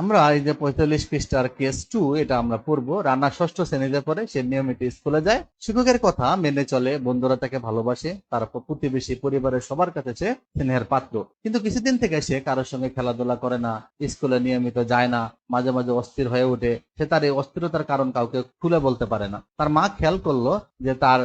আমরা এই যে পঁয়তাল্লিশ পৃষ্ঠার কেস টু এটা আমরা পড়ব। রান্না ষষ্ঠ শ্রেণীতে পড়ে, সে নিয়মিত স্কুলে যায়। শিক্ষকের কথা মেনে চলে, বন্ধুরা তাকে ভালোবাসে, তার প্রতিবেশী পরিবারের সবার কাছে সে স্নেহের পাত্র। কিন্তু কিছুদিন থেকে সে কারোর সঙ্গে খেলাধুলা করে না স্কুলে নিয়মিত যায় না, মাঝে মাঝে অস্থির হয়ে ওঠে। সে তার এই অস্থিরতার কারণ কাউকে খুলে বলতে পারে না। তার মা খেয়াল করল যে তার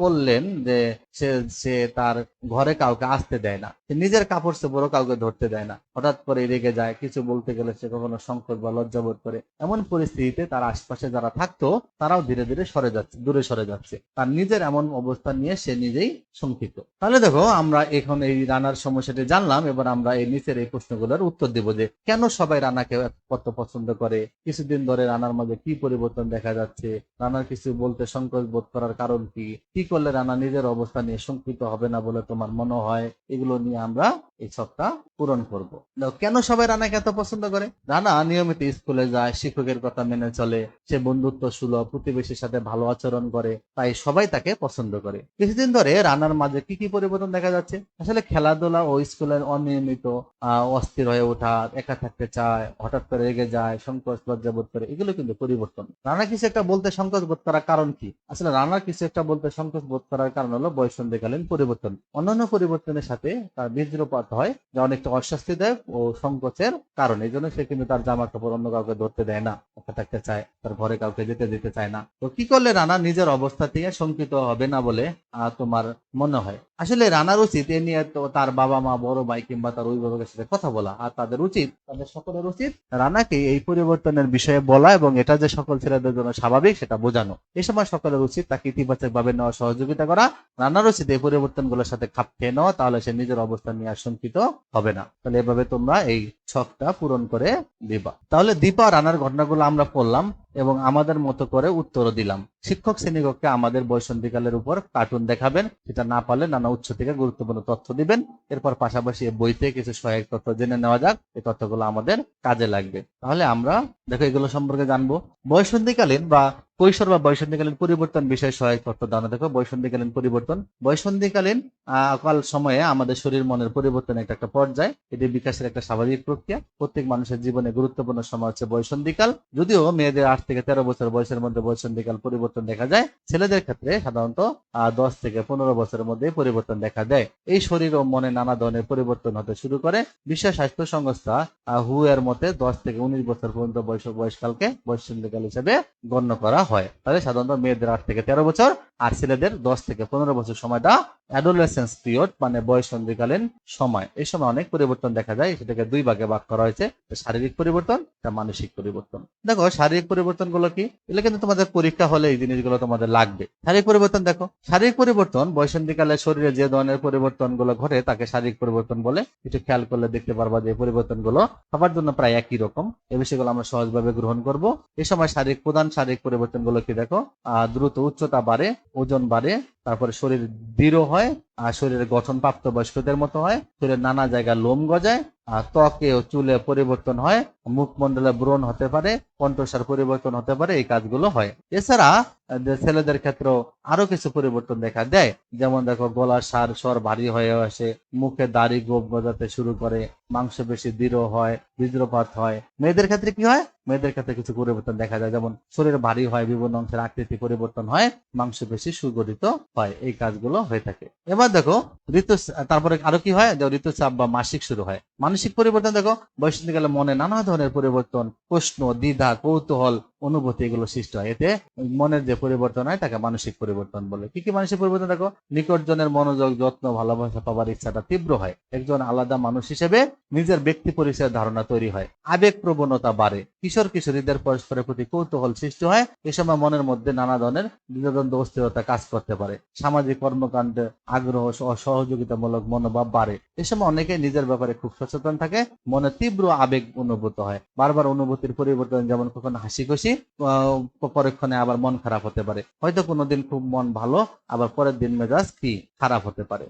করলেন যে সে সে তার ঘরে কাউকে আসতে দেয় না। সে নিজের কাপড় চোপড়ও কাউকে ধরতে দেয় না। হঠাৎ করে রেগে যায়, কিছু বলতে গেলে সে কখনো সংকট বা লজ্জাবোধ করে। এমন পরিস্থিতিতে তার আশপাশে যারা থাকতো, তারাও ধীরে ধীরে সরে যাচ্ছে, দূরে সরে যাচ্ছে। তার নিজের এমন অবস্থা নিয়ে সে নিজেই শঙ্কিত। তাহলে দেখো, আমরা এখন এই রানার সমস্যাটি জানলাম, এবার আমরা এই নিচের এই প্রশ্নগুলোর উত্তর দিব যে, কেন সবাই রানাকে কত পছন্দ করে? কিছুদিন ধরে রানার মাঝে কি পরিবর্তন দেখা যাচ্ছে? রানার কিছু বলতে সংকোচ বোধ করার কারণ কি? কি করলে রানা নিজের অবস্থা নিয়ে শঙ্কিত হবে না বলে তোমার মনে হয়? এগুলো নিয়ে আমরা এই ছকটা পূরণ করব। কেন সবাই রানাকে এত পছন্দ করে? রানা নিয়মিত স্কুলে যায়, শিক্ষকের কথা মেনে চলে, সে বন্ধুত্ব সুলভ প্রতিবেশীর সাথে ভালো আচরণ করে, তাই সবাই তাকে পছন্দ করে। কিছুদিন ধরে রানার মাঝে কি কি পরিবর্তন দেখা যাচ্ছে? আসলে খেলাধুলা ও স্কুলের অনিয়মিত অস্থির হয়ে ওঠা, একা থাকতে চায়, হঠাৎ করে রেগে যায়, সংকোচ লজ্জা বোধ করে, এগুলো কিন্তু পরিবর্তন। রানা কিছু একটা বলতে সংকোচ বোধ করার কারণ কি? আসলে রানার কিছু একটা বলতে সংকোচ বোধ করার কারণ হলো বয়সন্ধিকালীন পরিবর্তন। অন্যান্য পরিবর্তনের সাথে তার বীজ্রপাত হয়, যা অনেকটা অস্বস্তিদায়ক ও সংকোচের কারণ। এই জন্য সে কিন্তু তার জামা কাপড় অন্য কাউকে ধরতে দেয় না থাকতে চায়, তার ঘরে কাউকে যেতে দিতে চায় না। তো কি করলে রানা নিজের অবস্থা থেকে শঙ্কিত হবে না বলে তোমার মনে হয়? আসলে রানার উচিত এ নিয়ে তো তার বাবা মা, বড় ভাই কিংবা তার অভিভাবকের সাথে কথা বলা। আর তাদের উচিত, তাদের সকলের উচিত রানাকে এই পরিবর্তনের বিষয়ে বলা এবং এটা যে সকল ছেলেদের জন্য স্বাভাবিক সেটা বোঝানো। এ সময় সকলের উচিত তাকে ইতিবাচক ভাবে নেওয়া, সহযোগিতা করা। রানার উচিত এই পরিবর্তনগুলোর সাথে খাপ খেয়ে নেওয়া, তাহলে সে নিজের অবস্থান নিয়ে আশঙ্কিত হবে না। তাহলে এভাবে তোমরা এই ছকটা পূরণ করে দিবা। তাহলে দীপা রানার ঘটনাগুলো আমরা পড়লাম এবং আমাদের মতো করে উত্তরও দিলাম। শিক্ষক শ্রেণীকক্ষে আমাদের বৈসন্ধিকালের উপর কার্টুন দেখাবেন। সেটা না পারলে নানা উৎস থেকে গুরুত্বপূর্ণ তথ্য দিবেন। এরপর পাশাপাশি বইতে কিছু সহায়ক তথ্য জেনে নেওয়া যাক। এই তথ্যগুলো আমাদের কাজে লাগবে। তাহলে আমরা দেখো এগুলো সম্পর্কে জানব। বয়সন্ধিকালীন বা কৈশোর বা বয়সন্ধিকালীন পরিবর্তন বিষয়ে সহায়ক তথ্য দাও দেখো বয়সন্ধিকালীন পরিবর্তন। বয়সন্ধিকালীন আহ, কাল সময়ে আমাদের শরীর মনের পরিবর্তন একটা একটা পর্যায়। এটি বিকাশের একটা স্বাভাবিক প্রক্রিয়া। প্রত্যেক মানুষের জীবনে গুরুত্বপূর্ণ সময় হচ্ছে বয়সন্ধিকাল যদিও মেয়েদের আট থেকে তেরো বছর বয়সের মধ্যে বয়সন্ধিকাল পরিবর্তন দেখা যায়। ছেলেদের ক্ষেত্রে সাধারণত দশ থেকে পনেরো বছরের মধ্যে পরিবর্তন দেখা দেয়। এই শরীর ও মনে নানা ধরনের পরিবর্তন হতে শুরু করে। বিশ্ব স্বাস্থ্য সংস্থা হু এর মতে দশ থেকে উনিশ বছর পর্যন্ত বয়স, বয়সকালকে বয়সকাল হিসেবে গণ্য করা হয়। তাহলে সাধারণত মেয়েদের আট থেকে তেরো বছর আর ছেলেদের দশ থেকে পনেরো বছর সময়টা অ্যাডোলেসেন্স পিরিয়ড মানে বয়সন্ধিকালীন সময়। এই সময় অনেক পরিবর্তন দেখা যায়। সেটাকে দুই ভাগে ভাগ করা হয়েছে। শারীরিক পরিবর্তন একটা মানসিক পরিবর্তন। দেখো, শারীরিক পরিবর্তনগুলো কি? এগুলো কিন্তু তোমাদের পরীক্ষা হলে এই জিনিসগুলো তোমাদের লাগবে। শারীরিক পরিবর্তন দেখো, শারীরিক পরিবর্তন বয়সন্ধিকালে শরীরে যে ধরনের পরিবর্তনগুলো ঘটে তাকে শারীরিক পরিবর্তন বলে। একটু খেয়াল করলে দেখতে পারবা যে পরিবর্তনগুলো সবার জন্য প্রায় একই রকম। এই বিষয়গুলো আমরা সহজভাবে গ্রহণ করব। এই সময় শারীরিক প্রধান শারীরিক পরিবর্তনগুলো কি দেখো? দ্রুত উচ্চতা বাড়ে। ওজন বাড়ে, তারপরে শরীর দৃঢ় হয়, আর শরীরের গঠন প্রাপ্ত বয়স্কদের মতো হয়। শরীরের নানা জায়গায় লোম গজায়, আর ত্বকে ও চুলে পরিবর্তন হয়। মুখমণ্ডলে ব্রণ হতে পারে, কণ্ঠস্বর পরিবর্তন হতে পারে, এই কাজগুলো হয়। এছাড়া ছেলেদের ক্ষেত্রেও আরও কিছু পরিবর্তন দেখা দেয়। যেমন দেখো, গলার সার, স্বর ভারী হয়ে আসে, মুখে দাড়ি গোপ গজাতে শুরু করে, মাংস বেশি দৃঢ় হয় বীজ্রপাত হয়। মেয়েদের ক্ষেত্রে কি হয়? মেয়েদের ক্ষেত্রে কিছু পরিবর্তন দেখা যায়। যেমন, শরীর ভারী হয়, বিভিন্ন অংশের আকৃতি পরিবর্তন হয়, মাংস বেশি সুগঠিত হয়, এই কাজগুলো হয়ে থাকে। এবার দেখো ঋতু তারপরে আরও কি হয়? ঋতুচাপ বা মাসিক শুরু হয়। মানসিক পরিবর্তন দেখো বয়সন্ধিকালে মনে নানা ধরনের পরিবর্তন প্রশ্ন দ্বিধা কৌতূহল অনুভূতি এগুলো সৃষ্টি হয়। এতে মনের যে পরিবর্তন হয়, তাকে মানসিক পরিবর্তন বলে। কি কি মানসিক পরিবর্তন? দেখো, নিকটজনের মনোযোগ, যত্ন, ভালোবাসা পাবার ইচ্ছাটা তীব্র হয়। একজন আলাদা মানুষ হিসেবে নিজের ব্যক্তি পরিচয়ের ধারণা তৈরি হয়। আবেগ প্রবণতা বাড়ে। কিশোর কিশোরীদের পরস্পরের প্রতি কৌতূহল সৃষ্টি হয়। এ সময় মনের মধ্যে নানা ধরনের দ্বিধাদ্বন্দ্ব, অস্থিরতা কাজ করতে পারে। সামাজিক কর্মকাণ্ডে, আগ্রহ সহযোগিতামূলক মনোভাব বাড়ে। এ সময় অনেকে নিজের ব্যাপারে খুব সচেতন থাকে। মনে তীব্র আবেগ অনুভূত হয়। বারবার অনুভূতির পরিবর্তন, যেমন কখনো হাসি খুশি পরক্ষণে আবার মন খারাপ হতে পারে। হয়তো কোনোদিন খুব মন ভালো, আবার পরের দিন মেজাজ কি খারাপ হতে পারে।